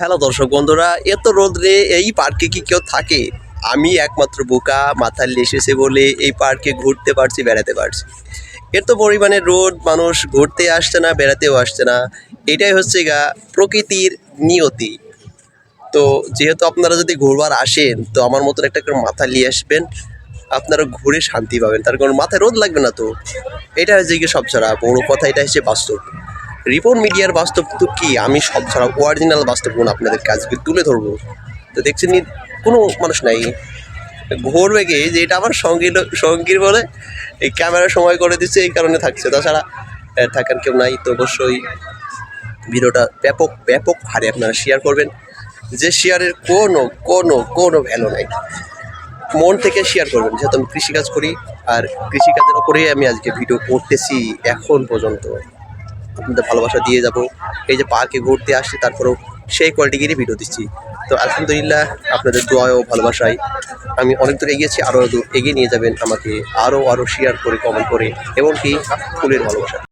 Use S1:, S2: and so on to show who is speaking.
S1: Hello দর্শক বন্ধুরা এত রোদ্রে এই পার্কে কি কেউ থাকে? আমি একমাত্র বোকা মাথায় লেসেছে বলে এই পার্কে ঘুরতে পারছি, বেড়াতে পারছি। এত পরিমাণে রোদ, মানুষ ঘুরতে আসছে না, বেড়াতেও আসছে না। এটাই হচ্ছে গা প্রকৃতির নিয়তি। তো যেহেতু আপনারা যদি ঘুরবার আসেন, তো আমার মতন একটা করে মাথা নিয়ে আসবেন, আপনারা ঘুরে শান্তি পাবেন। তার কারণ মাথায় রোদ লাগবে না তো। এটা হচ্ছে গিয়ে সব ছাড়া বড় কথা এটা হচ্ছে বাস্তব। রিপোর্ট মিডিয়ার বাস্তব তো কি? আমি সব ছাড়া অরিজিনাল বাস্তব গুণ আপনাদের কাজকে তুলে ধরবো। তো দেখছেন কোনো মানুষ নাই। ঘোর বেগে যে এটা আমার সঙ্গী লো- সঙ্গীর বলে, এই ক্যামেরা সময় করে দিচ্ছে, এই কারণে থাকছে। তাছাড়া থাকার কেউ নাই, তো অবশ্যই ভিডিওটা ব্যাপক ব্যাপক হারে আপনারা শেয়ার করবেন। যে শেয়ারের কোনো কোনো কোনো ভ্যালু নাই। মন থেকে শেয়ার করবেন, যেহেতু আমি কৃষিকাজ করি, আর কৃষিকাজের ওপরেই আমি আজকে ভিডিও করতেছি এখন পর্যন্ত। আপনাদের ভালোবাসা দিয়ে যাব, এই যে পার্কে ঘুরতে আসছি, তারপরেও সেই কোয়ালিটিগিরই ভিডিও দিচ্ছি। তো আলহামদুলিল্লাহ আপনাদের দোয়া ও ভালোবাসায় আমি অনেক দূর এগিয়েছি আরও এগিয়ে নিয়ে যাবেন আমাকে আরও আরও শেয়ার করে কমেন্ট করে এবং কি ফুলের ভালোবাসা।